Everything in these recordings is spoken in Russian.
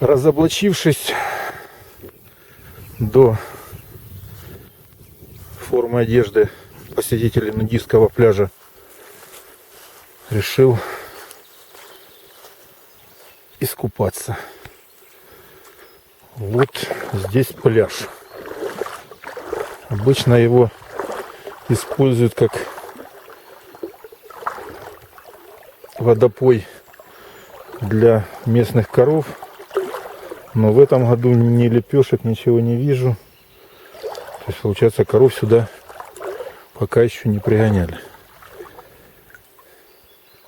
Разоблачившись до формы одежды посетителей нудистского пляжа, решил искупаться. Вот здесь пляж. Обычно его используют как водопой для местных коров. Но в этом году ни лепешек, ничего не вижу. То есть, получается, коров сюда пока еще не пригоняли.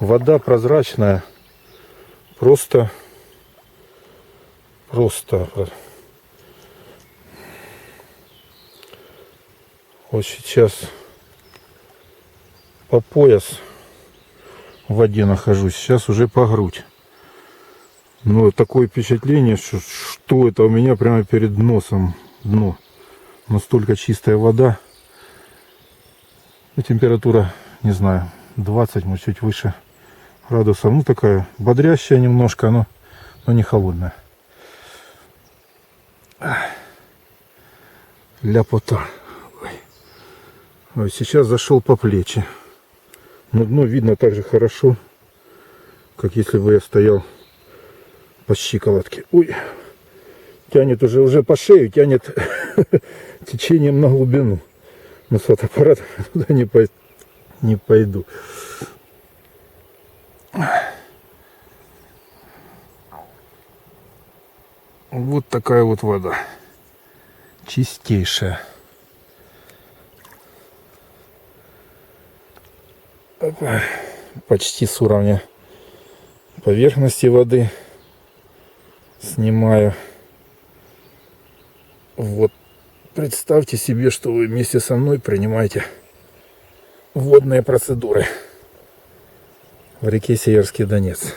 Вода прозрачная. Просто, просто. Вот сейчас по пояс в воде нахожусь. Сейчас уже по грудь. Но такое впечатление, что, что это у меня прямо перед носом дно. Настолько чистая вода. Ну, температура, не знаю, 20, может чуть выше градусов. Ну такая бодрящая немножко, но, но не холодная. Ляпота. Ой. Ой, сейчас зашел по плечи. Но дно видно так же хорошо, как если бы я стоял по щиколотке. Ой, тянет уже, уже по шею, тянет течением на глубину. Но с фотоаппаратом туда не, пой, не пойду. Вот такая вот вода. Чистейшая. Почти с уровня поверхности воды снимаю. Вот представьте себе, что вы вместе со мной принимаете водные процедуры в реке Северский Донец.